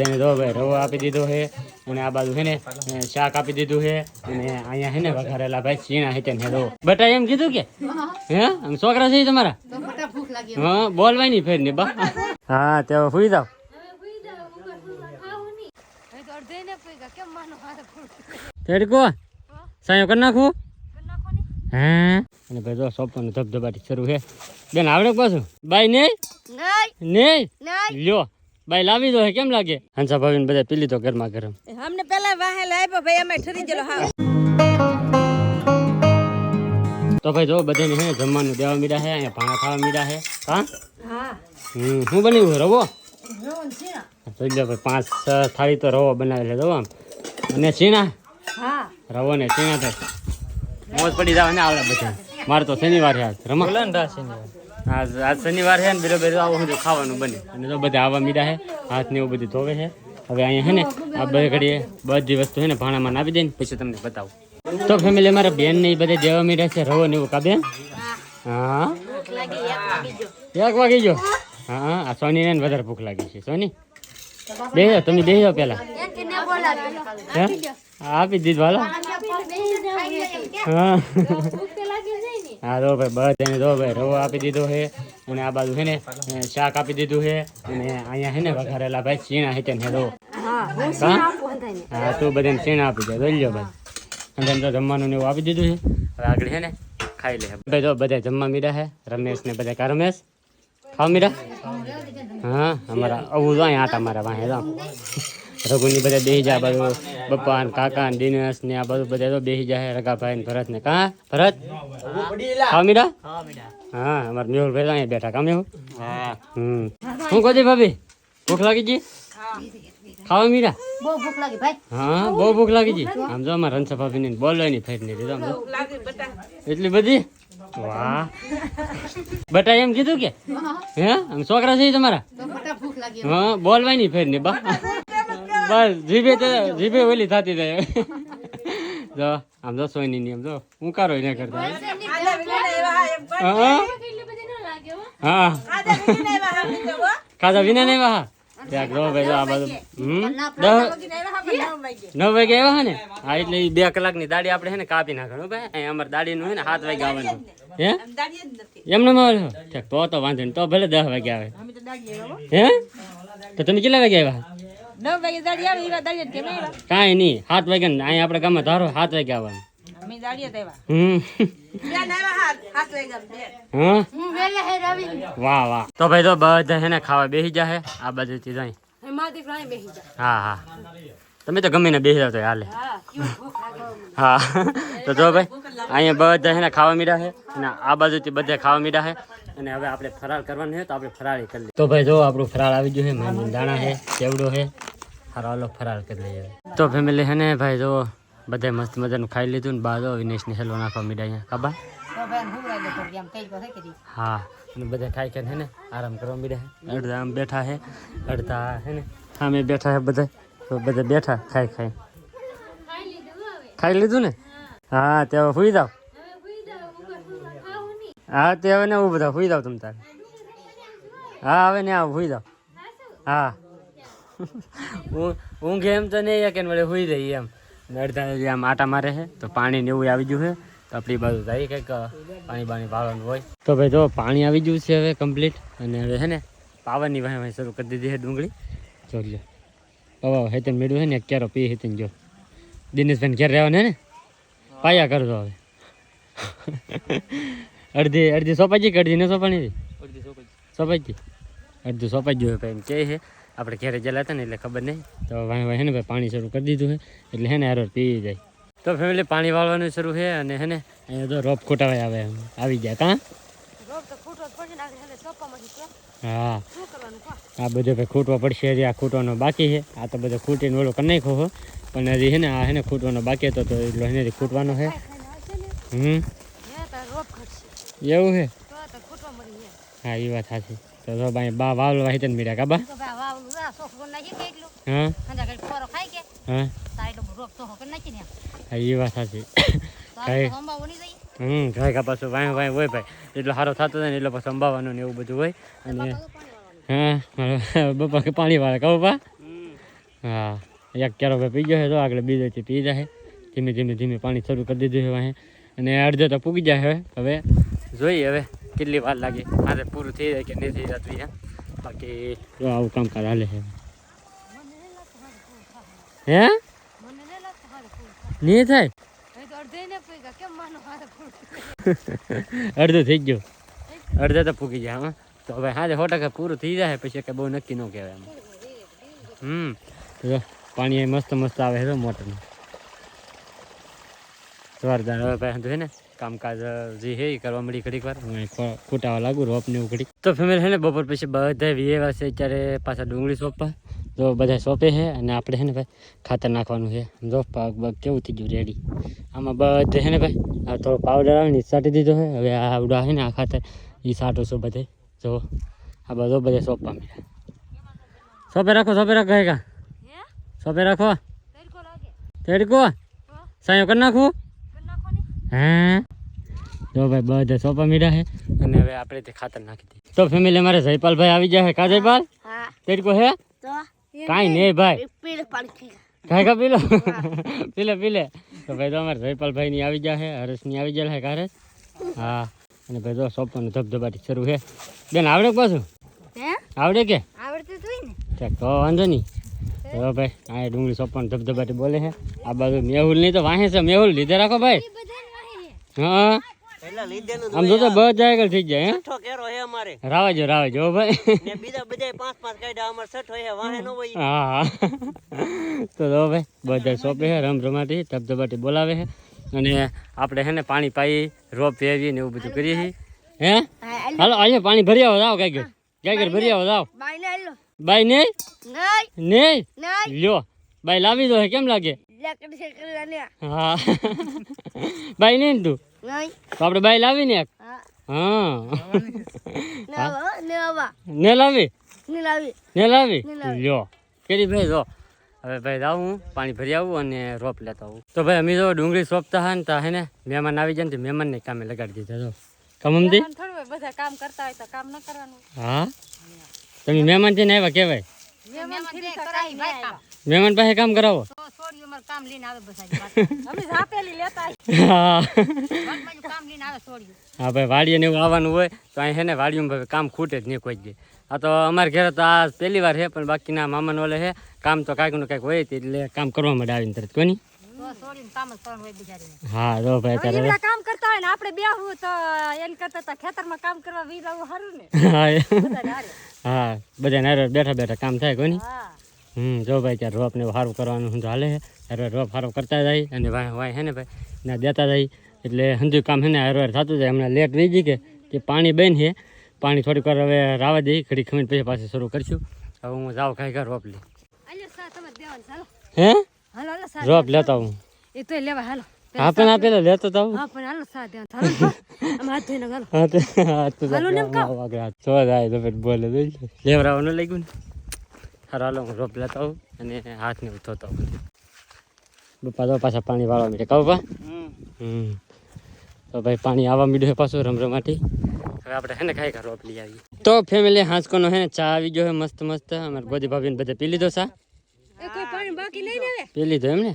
તેને જો ભાઈ રવો આપી દીધો છે અને આ બાજુ છે ને શાક આપી દીધું છે અને અહીંયા છે ને વઘારેલા ભાઈ ચીણા છે ને રવો બટા એમ કીધું કે? હે. આમ છોકરા છે તમારા? હા બોલવાય નહીં ફેર ને બા. હા તે સુઈ જાવ તેડકો સાયો કરી નાખું? હા? અને ભાઈ જો સોપાનું ધબધબાટી શરૂ છે. બેન આવડે પાછું? બાય નહીં નહીં લ્યો. બાઈ લાવી દો કેમ લાગે? હંસા ભાભીને બધા પી લીધો ગરમા. ગરમ અમને પેલા વાહે લાવ્યો ભાઈ અમે ઠરી ગયેલો હા. તો ભાઈ જો બધાને હે ને જમવાનું દેવા મીડા હે અહીંયા ભાણા ખાવા મીડા હે. હા? હા. હમ શું બન્યું રવો? જોઈ લો ભાઈ પાંચ છ થાળી તો રવો બનાવી લેજો આમ. અને ચીણા? રવો ને ચીણા તો મોજ પડી જાવ ને આવડે બધા મારે તો શનિવાર આજ રમા. આજ આજ શનિવાર છે ને બેરો બેરો આવું બધું ખાવાનું બને. અને તો બધા આવા મીડા છે હાથ ને એવું બધું ધોવે છે. હવે અહીંયા છે ને, આ બે ઘડીએ બધી વસ્તુ છે ને ભાણામાં નાખી દઈને પછી તમને બતાવું. તો ફેમિલી મારા બેન ને એ બધા જેવા મીડા છે, રવો ને એવું કાબે હા? એક વાગી ગયો. હા, આ સોની ને વધારે ભૂખ લાગી છે. સોની? બે જાઓ તમે બે જાઓ પેલા. આપી દીધું, હાલો. હા. હા તો ભાઈ બધાને તો ભાઈ રવો આપી દીધો છે અને આ બાજુ છે ને શાક આપી દીધું છે અને અહીંયા છે ને વઘારેલા ભાઈ ચીણા છે ને રવો હા તું બધાને ચીણા આપી દે જોઈ લો ભાઈ. અને તો જમવાનું ને એવું આપી દીધું છે. હવે આગળ છે ને ખાઈ લે. ભાઈ તો બધા જમવા મીડા છે. રમેશ ને બધા કા રમેશ? ખાવ મીડા? હા અમારા આવું જો અહીંયા આટા મારા વાંહે જાઓ રઘુની બધા બેસી જાય બધું બપ્પા ને કાકા ને દિનેશ ને આ બધું બધા તો બેસી જાય રગાભાઈ ને ભરત ને. કા? ભરત? ખાવ મીરા? હા અમાર મેહુલ ભાઈ અહીંયા બેઠા કામ મેહુલ? હમ. શું કહો ભાભી? ભૂખ લાગી ગઈ? ખાવા મીરા? બહુ ભૂખ લાગી ભાઈ. હા બહુ ભૂખ લાગી ગઈ. આમ જો અમારા રનસા ભાભી ને બોલવાય નહીં ફેર નહીં દીધો એટલી બધી? વાહ. બટા એમ કીધું કે? હે. આમ છોકરા છે તમારા? તો મોટા ભૂખ લાગી હા બોલવાય નહીં ફેર નહીં બા. બસ જીભે તો જીભે ઓલી થતી જાય જો આમ જો સોયની ની આમ જો હું કારો એને કરતા હા હા ખાધા વિના નહીં વાહ ત્યાં જો ભાઈ જો આ બાજુ હમ દસ નવ વાગે આવ્યા હે ને હા એટલે ઈ બે કલાકની દાડી આપણે હે ને કાપી નાખવાનું ભાઈ અહીંયા અમારે દાડીનું હે ને સાત વાગે આવવાનું હે? એમને માં ઠીક તો તો વાંધો નહીં તો ભલે દસ વાગે આવે. હે? તો તમે કેટલા વાગે આવ્યા? નવ વાગે દાડી આવે એવા દાડી કેમ આવ્યા. કાંઈ નહીં સાત વાગે ને અહીંયા આપણે ગામમાં ધારો સાત વાગે આવવાનું. અમે દાડીએ હમ. વાગ્યા વાહ વાહ. તો ભાઈ તો બધા હેને ખાવા બેસી જાહે આ બાજુથી હા હા. તમે તો ગમે ને બેસી જાવ તો હાલે. હા કેવું ભૂખ લાગે હા. તો જો ભાઈ અહીંયા બધા હેને ખાવા મીડા છે અને આ બાજુથી બધા ખાવા મીડા છે અને હવે આપણે ફરાળ કરવાનું છે તો આપણે ફરાળી કરી લઈએ. તો ભાઈ જો આપણું ફરાળ આવી ગયું છે દાણા છે ચેવડો છે હારો ફરાળ કરી લઈએ. તો ફેમિલી હે ને ભાઈ જો બધા મસ્ત મજાનું ખાઈ લીધું ને બાદ વિનેશને હેલો નાખવા મીડા અહીંયા. કાબા તો ભાઈ હું હા અને બધા ખાઈ ખાઈને છે ને આરામ કરવા મીડા અડધા આમ બેઠા હે અડધા હે ને સામે બેઠા હે બધા તો બધા બેઠા ખાઈ ખાઈ. ખાઈ લીધું ને? હા તે હવે સુઈ જાવ હા તે હવે ને હું બધા સુઈ જાવ તમ તારે. હા હવે ને આવ સુઈ જાવ હા. ઊંઘ એમ તો નહીં કે વળે હોઈ જઈએ એમ. અડધા જે આમ આટા મારે છે તો પાણી ને એવું આવી ગયું છે તો આપણી બાજુ થાય કંઈક પાણી બાણી પાવાનું હોય. તો ભાઈ જો પાણી આવી ગયું છે હવે કમ્પ્લીટ અને હવે છે ને પાવરની વાહ શરૂ કરી દીધી છે ડુંગળી. જો લ્યો. બાબા હેતન મેળવ્યું છે ને ક્યારો પી હેતન જો. દિનેશભાઈ ઘેર રહેવાને ને? પાયા કરજો હવે. અડધી અડધી સોપાઈ ગઈ કે અડધી ન સોપાણી ગઈ? અડધું સોપાઈ ગયું ભાઈ એમ કે છે. આપણે ઘેરે ગયેલા હતા ને એટલે ખબર નહીં. તો ભાઈ હે ને ભાઈ પાણી શરૂ કરી દીધું છે એટલે હે ને હારો પી જાય. તો ફેમિલી પાણી વાળવાનું શરૂ છે અને હે ને અહીંયા તો રોપ ખોટાવાય આવે આવી ગયા કાં? હા આ બધો ભાઈ ખૂટવા પડશે હજી આ ખૂટવાનો બાકી છે. આ તો બધો ખૂટીને ઓલો કરી નાખો હો. પણ હજી છે ને આ છે ને ખૂટવાનો બાકી હતો તો એટલો એને ખૂટવાનો છે હમ. એવું છે હા એ વાત સાચી. તો જો ભાઈ બા વાવલવા હિતન મીડા કાબા તો ભાઈ વાવલું આ સોફ નાખી કે એટલું હા? ખાંડા કઈ ખોરો ખાઈ કે? હા? તો રોપ તો હોકર નાખી ને હા એ વાત સાચી. કઈ? આ સંભાવ નહીં જઈ હમ ઘાય કા પાછું વાય વાય હોય ભાઈ. એટલો સારો થતો ને એટલો પછી સંભાવવાનું ને એવું બધું હોય. અને હા બપા કે પાણી વાળા કહું બા. હા એક ક્યારો ભાઈ પી ગયો છે તો આગળ બીજો છે પી જાય. ધીમે ધીમે ધીમે પાણી શરૂ કરી દીધું છે વાંહે. અને અડધો તો પૂગી જાય હવે. હવે જોઈએ હવે. કેટલી વાર લાગે? મારે પૂરું થઈ જાય કે નહીં થઈ જતું છે બાકી આવું કામકાજ હાલે છે હે? નહીં થાય? અડધે કેમ થઈ ગયો. અડધો તો પૂગી જાય હા. તો હવે હા સો ટકા પૂરું થઈ જાય, પછી કે બહુ નક્કી ન કહેવાય એમ. હમ. જો, પાણી મસ્ત મસ્ત આવે છે મોટરનું. જોરદાર હવે ભાઈ ને કામકાજ જે હે એ કરવા મળી ઘડીક વાર. હું ખૂટાવા લાગુ રોપ ને ઘડીક. તો ફેમિલી હે ને બપોર પછી બધા વીએ છે અત્યારે પાછા ડુંગળી સોંપવા. તો બધા સોંપે છે અને આપણે હે ને ભાઈ ખાતર નાખવાનું છે. જો પાક બાગ કેવું થઈ ગયું રેડી આમાં બધે હે ને ભાઈ આ થોડો પાવડર આવે ને સાટી છાંટી દીધો છે. હવે આ આવડા છે ને આ ખાતર એ છાંટો છો બધે. જો આ બધો બધે સોંપવા મળ્યા સોંપે રાખો સોંપે રાખો હે કા? હે? સોંપે રાખો. તડકો? હા. સાયો કરી નાખું? હા? જો ભાઈ બધા સોપા મીડા છે અને હવે આપણે તે ખાતર નાખી દઈએ. તો ફેમિલી અમારે જયપાલભાઈ આવી જાય કા જયપાલ? હા. તેડકો હે? કાઈ કાંઈ નહીં ભાઈ. કાંઈ કા પીલો? પીલે પીલે. તો ભાઈ તો અમારે જયપાલભાઈ ની આવી જાય હરેશની આવી જાય કા હરેશ હા. અને ભાઈ તો સોંપવાનું ધબધબાટી શરૂ છે બેન આવડે પાછું? આવડે કે? આવડતું તું ને. તો વાંધો નહીં. તો ભાઈ આ ડુંગળી સોંપવાનું ધબધબાટી બોલે છે આ બાજુ મેહુલ નહીં તો વાહે છે. મેહુલ લીધે રાખો ભાઈ. હા? આમ જો તો થઈ જાય હે? છઠ્ઠો કેરો હે અમારે. રાવાજો રાવાજો ભાઈ. ને બીજા બધા પાંચ પાંચ કાઢ્યા અમારે છઠ્ઠો હે વાહે નો હોય. હા હા. તો જો ભાઈ બધા સોંપે હે રમ રમાટી ધબધબાટી બોલાવે છે અને આપણે છે ને પાણી પાઈ રોપ ફેરવી ને એવું બધું કરીએ છીએ હે? હાલો અહીંયા પાણી ભરી આવો જાઓ કાંઈ કાંઈ ભરી આવો જાઓ. બાઈ ને લો બાઈ નહીં? નહીં. લ્યો. બાઈ લાવી દો કેમ લાગે? હા. બાઈ નહીં તું? તો આપણે બાઈ લાવી ને એક? હા. હા. નવા નવા ને લાવી? ને લાવી. ને લાવી? ને લાવી. લ્યો કેરી ભાઈ જો. હવે ભાઈ જાઉં હું પાણી ભરી આવું અને રોપ લેતા આવું. તો ભાઈ અમે જો ડુંગળી સોંપતા હા ને તા હે ને મહેમાન આવી જાય ને મહેમાનને કામે લગાડી દીધા જો. કમમદી થોડું બધા કામ કરતા હોય તો કામ ન કરવાનું. હા? તમે મહેમાન છે ને આવ્યા કેવાય? મહેમાન પાસે કામ કરાવો. કામ લઈને આવે બધા અમે ઝાપેલી લેતા હા. કામ લઈને આવે છોડ્યું હા ભાઈ વાડીએ ને એવું આવવાનું હોય તો અહીં છે ને વાડીમાં કામ ખૂટે જ નહીં કોઈ જ આ તો અમારે ઘરે તો આ પહેલી વાર છે પણ બાકીના મામાને ઓલે છે કામ તો કાંઈકનું કાંઈક હોય એટલે કામ કરવા માટે આવીને તરત કોની? તો બિચારીને. હા જો ભાઈ કામ કરતા હોય ને આપણે બેહવું તો એમ કરતા તા ખેતરમાં કામ કરવા સારું ને. હા. હા બધા નારે બેઠા બેઠા કામ થાય કોની? હા. હમ જો ભાઈ ત્યાં રોપ ને એવું કરવાનું હું હાલે છે. હારે રોપ હારો કરતા જાય અને વાય વાય હે ને ભાઈ? ના દેતા જાય. એટલે હંજુ કામ હે ને હારે હારે થતું જાય. હમણાં લેટ રહી ગઈ કે તે પાણી બેન છે. પાણી થોડીક વાર હવે રાવા દઈ ઘડી ખમીને પછી પાછું શરૂ કરશું. હવે હું જાઉં ખાઈ ઘર રોપ લઈ. હે? રોપ લેતા હું એ તો લેવા હાલો. હા પણ આ પેલા લેતો તો હા પણ હાલો સા દેવાનું ચાલો આમ હાથ ધોઈને હાલો. હા તો હા તો હાલો ને એમ કહો. આગળ હાથ. છો જાય તો પછી બોલે જોઈ લેવરાવાનું લાગ્યું ને? હારો હાલો હું રોપ લેતા આવું અને હાથ ને ધોતો આવું બપ્પા તો પાછા પાણી વાળવા મીડે કહું પા હમ. તો ભાઈ પાણી આવવા મીડ્યું પાછું રમરમાટી. હવે આપણે હે ને ખાઈ ખા રોપ લઈ આવીએ. તો ફેમિલી હાંસકોનો હે ચા આવી ગયો હે મસ્ત મસ્ત. અમારે ગોદી ભાભીને બધે પી લીધો ને પી લીધો એમ ને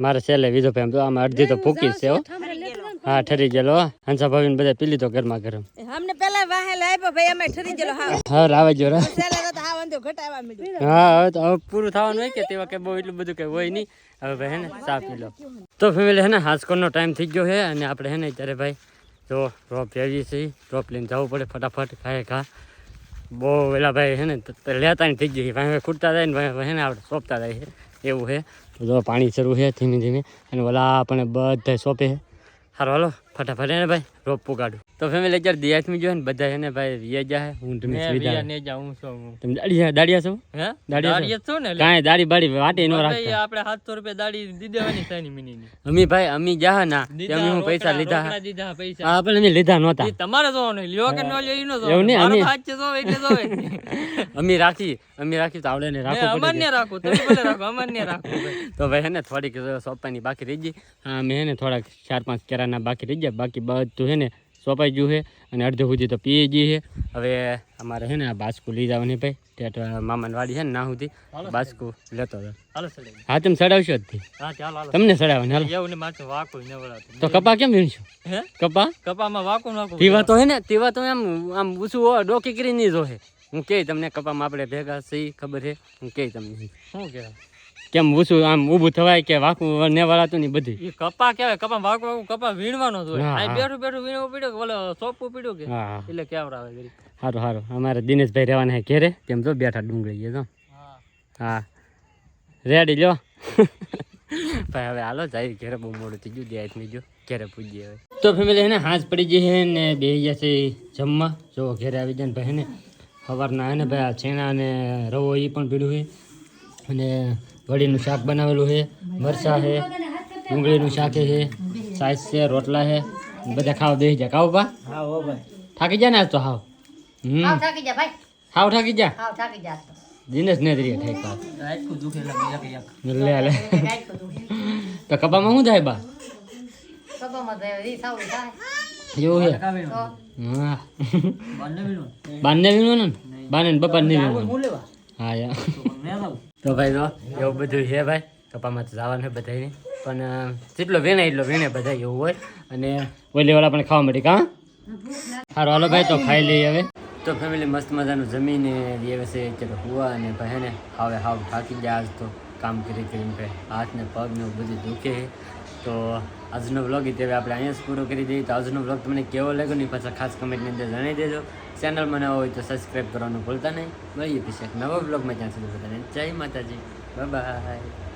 મારે છેલ્લે વીધો ભાઈ આમ અડધી તો ફૂકી છે હો. હા ઠરી ગયેલો. હંસા ભાભીને બધા પી લીધો ગરમા. ગરમ અમને પેલા વાહે લાવ્યો ભાઈ અમે ઠરી ગયેલો હા હા લાવા જો હા હવે તો હવે પૂરું થવાનું હોય કે તેવા કે બહુ એટલું બધું કે હોય નહીં. હવે ભાઈ હે ને ચા પી લો. તો ફેમિલી હે ને હાસકોનો ટાઈમ થઈ ગયો છે અને આપણે હે ને અત્યારે ભાઈ જો રોપ ફેરવીએ છીએ. રોપ લઈને જવું પડે ફટાફટ ખાય ખા. બહુ પેલા ભાઈ હે ને લેતા થઈ ગઈ ભાઈ ખૂટતા જાય ને ભાઈ હે ને આપણે સોંપતા જાય છે. એવું છે. જો પાણી શરૂ છે ધીમે ધીમે. અને ઓલા આપણે બધા સોંપે છે. સારું હાલો. ફટાફટ હે ને ભાઈ રોપ કાઢું તો ફેમિલી અત્યારે દિયાસમી જો ને બધા હે ને ભાઈ વિયા જાય હું તમે સુવિધા ને જાઉં છું તમે દાડિયા દાડિયા છો હે? દાડિયા છો ને. કાંઈ દાડી બાડી વાટે નો ભાઈ આપણે 700 રૂપિયા દાડી દી દેવાની સાની મિનીની. અમી ભાઈ અમી જા ના તે દીધા, હું પૈસા લીધા દીધા પૈસા. હા પણ અમે લીધા નહોતા. ઈ તમારે ને લ્યો કે નો લ્યો ઈ નો એવું જોવાનું. નહીં, અમે- હાથ છે જો એટલે જો અમી રાખી અમી રાખી તો આવડે ને ને રાખવું અમાર ને રાખો તમે ભલે રાખો અમાર ને રાખો તો ભાઈ હે ને થોડીક સોપાની બાકી રહી ગઈ. હા અમે હે ને થોડાક ચાર પાંચ કેરાના બાકી રહી ગયા બાકી બધું છે ને સોંપાઈ ગયું છે અને અડધો સુધી તો પીએ ગઈ છે હવે અમારે છે ને આ બાસ્કુ લઈ જવાની ભાઈ. ત્યાં મામાની વાડી છે ને ના સુધી. બાસ્કુ લેતો હતો હા તમે સડાવશો જ તમને સડાવવાની હાલો. તો કપા કેમ વીણશો? કપા? કપામાં વાકું નાખું તેવા તો હે ને તેવા તો એમ આમ હોય ડોકી કરી નહીં જોહે હું કે તમને કપામાં આપણે ભેગા સહી ખબર છે હું કે તમને શું કહેવાય? કેમ ઓછું આમ ઊભું થવાય કે વાકું ને વળાતું નહીં બધી એ કપા કહેવાય કપા વાકું વાકું કપા વીણવાનો જ હોય. આ. બેઠું બેઠું વીણવું પડ્યું કે ઓલો સોંપવું પડ્યું કે? એટલે કેવડાવે ગરીબ. સારું સારું અમારે દિનેશભાઈ રહેવાના હે ઘેરે. તેમ જો બેઠા ડુંગળી ગયા તો હા. રેડી લ્યો. ભાઈ હવે હાલો જાય ઘેરે બહુ મોડું થઈ ગયું દે નહીં જો ઘેરે પૂજીએ હવે. તો ફેમિલી હે ને હાથ પડી ગઈ છે ને બે જશે જમવા. જો ઘેરે આવી જાય ને ભાઈ ને સવારના હે ને ભાઈ આ છેણા અને રવો એ પણ પીડ્યું છે. અને વડીનું શાક બનાવેલું છે મરચા છે ડુંગળીનું શાક છે સાઈઝ છે રોટલા છે બધા ખાવા બેસી જાય ખાવ બા. હા હો ભાઈ. થાકી જા ને આજ તો? હાવ. હમ. હાવ થાકી જા ભાઈ. હાવ થાકી જા હાવ થાકી જા તો. દિનેશ ને દરિયા ઠેકા લે લે. તો કબામાં કપામાં શું થાય બા? એવું છે? હા. બાને વીણો ને? બાને ને? બપા ને વીણો હા યા. તો ભાઈ જો, એવું બધું છે ભાઈ. કપામાં તો જવાનું છે બધાને પણ જેટલો વીણે એટલો વીણે બધા એવું હોય. અને ઓલી વાળા પણ ખાવા મળી કાં? સારું હાલો ભાઈ, તો ખાઈ લઈએ હવે. તો ફેમિલી મસ્ત મજાનું જમીને દિવસે ચલો હુવા અને ભાઈ હાવે હવે થાકી ગયા આજ તો કામ કરી કરીને ભાઈ હાથ ને પગ ને બધું દુખે તો આજનો વ્લોગ તે આપણે અહીંયા જ પૂરો કરી દઈએ. તો આજનો વ્લોગ તમને કેવો લાગ્યો નહીં પાછા ખાસ કમેન્ટની અંદર જણાવી દેજો. ચેનલમાં નવા હોય તો સબસ્ક્રાઈબ કરવાનું ભૂલતા નહીં. મળીએ પછી એક નવા વ્લોગમાં ત્યાં સુધી બધાને જય માતાજી. બાય